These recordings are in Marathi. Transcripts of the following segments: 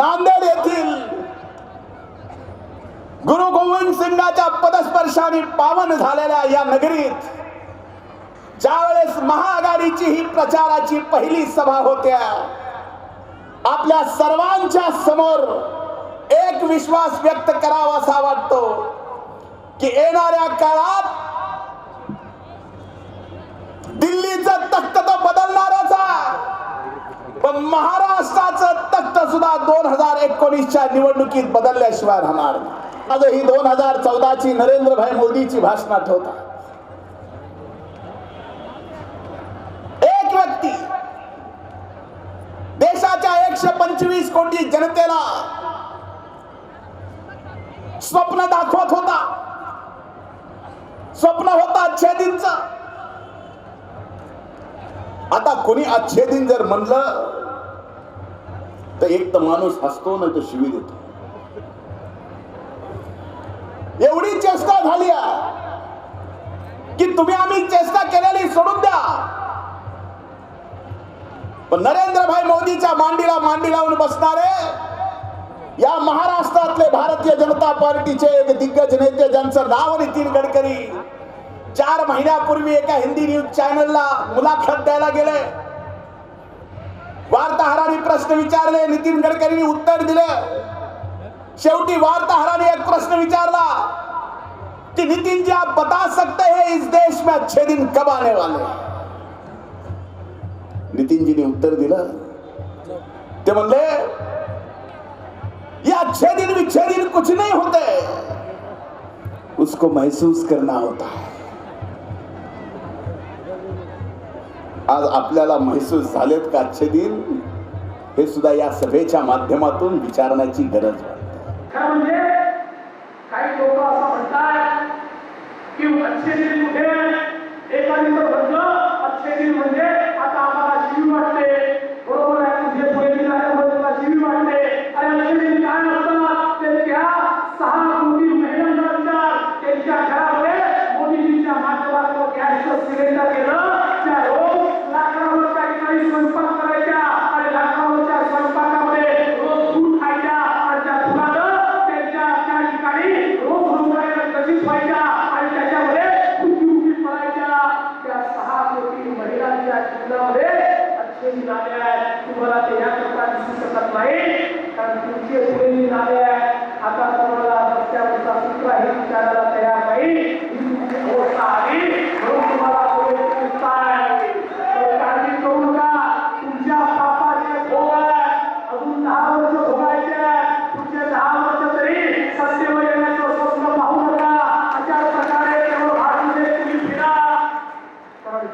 नांदेड येथील गुरु गोविंद सिंगाच्या पदस्पर्शाने पावन झालेल्या या नगरीत ज्यावेळेस महाआघाडीची ही प्रचाराची पहिली सभा होत्या आपल्या सर्वांच्या समोर एक विश्वास व्यक्त करावासा वाटतो की येणाऱ्या काळात दिल्लीचं पण महाराष्ट्राचं तख्त सुद्धा दोन हजार एकोणीसच्या निवडणुकीत बदलल्याशिवाय राहणार आज ही दोन हजार चौदाची नरेंद्रभाई मोदीची भाषण आठवतात. एक व्यक्ती देशाच्या एकशे पंचवीस कोटी जनतेला स्वप्न दाखवत होता. स्वप्न होता अच्छेदींच आता कोणी अच्छेदीन जर म्हणलं तर एक तर माणूस हसतो नाही तर शिवी देतो. एवढी चेष्टा झाली आहे की तुम्ही आम्ही चेष्टा केलेली सोडून द्या. पण नरेंद्रभाई मोदीच्या मांडीला मांडी लावून बसणारे या महाराष्ट्रातले भारतीय जनता पार्टीचे एक दिग्गज नेते ज्यांचं नाव नितीन गडकरी चार महिन्यापूर्वी एका हिंदी न्यूज चॅनलला मुलाखत द्यायला गेले. वार्ताहरांनी प्रश्न विचारले, नितीन गडकरींनी उत्तर दिलं. शेवटी वार्ताहराने एक प्रश्न विचारला, कि नितिन जी आप बता सकते हैं इस देश में अच्छे दिन कब आने वाले नितिन जी ने उत्तर दिलं. ते ये अच्छे दिन विच्छे दिन कुछ नहीं होते. उसको महसूस करना होता है। आज आपल्याला महसूस झालेत का आजचे दिन? हे सुद्धा या सभेच्या माध्यमातून विचारण्याची गरज वाटते. म्हणजे काही लोक असं म्हणतात की अच्छे दिन कुठे महिलांच्या जीवनामध्ये अच्छे दिन आले आहे तुम्हाला ते या प्रकारे दिसू शकत नाही कारण तुमचे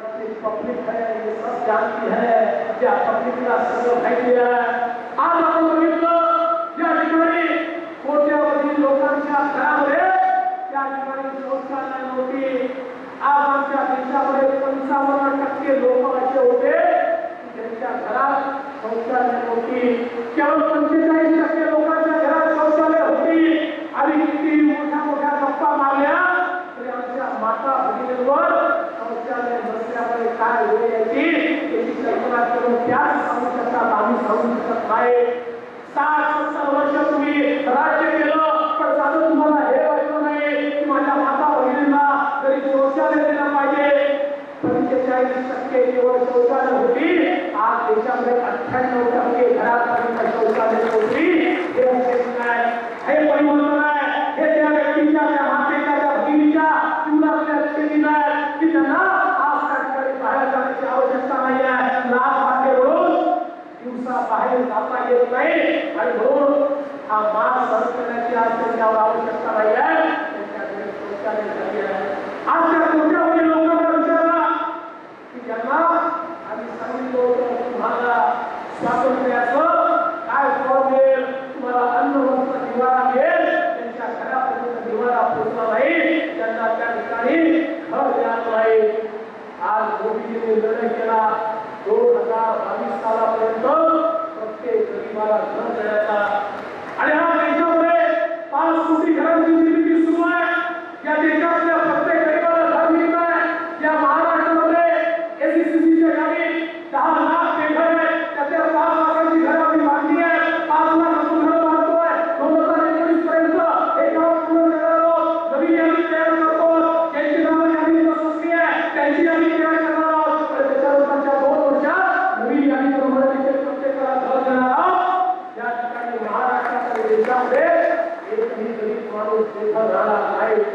पब्लिक है ये सब जानती है। त्या पब्लिकला सगळं माहिती आहे आज आपण बघितलं या ठिकाणी कोट्यावधी हो लोकांच्या घरामध्ये त्या ठिकाणी शौचालय नव्हती आज आमच्या देशामध्ये पंचावन्न टक्के लोक असे होते त्यांच्या घरात शौचालय नव्हती केवळ पंचेचाळीस टक्के लोकांच्या घरात शौचालय होती आणि किती मोठ्या मोठ्या गप्पा मारल्या तरी आमच्या माता भगिनींवर शौचालय नसल्यामुळे कल्पना करून त्याच आम्ही सांगू शकत नाही सत्तर राज्य केलं. पण साधं तुम्हाला हे वाटलं नाही की माझ्या माता भगिनींना तरी शौचालय दिलं पाहिजे. पंचेचाळीस टक्के केवळ शौचालय होती. आज देशामध्ये अठ्ठ्याण्णव टक्के घरात येत नाही. आणि म्हणून हा मास सहन करण्याची आज त्यांच्यावर आवश्यकता नाही आहे त्यांच्याकडे शौचालय झाली आहे. आज त्या कोट्यावधी लोकांना विचारला की ज्यांना आम्ही सांगितलं होतं तुम्हाला स्वातंत्र्याचं काय फळ मिळेल तुम्हाला अन्न वस्त्र निवारा मिळेल त्यांच्या घरापर्यंत निवारा पोहोचला नाही. त्यांना त्या ठिकाणी घर मिळालं नाही. आज मोदीजीने निर्णय केला Yeah,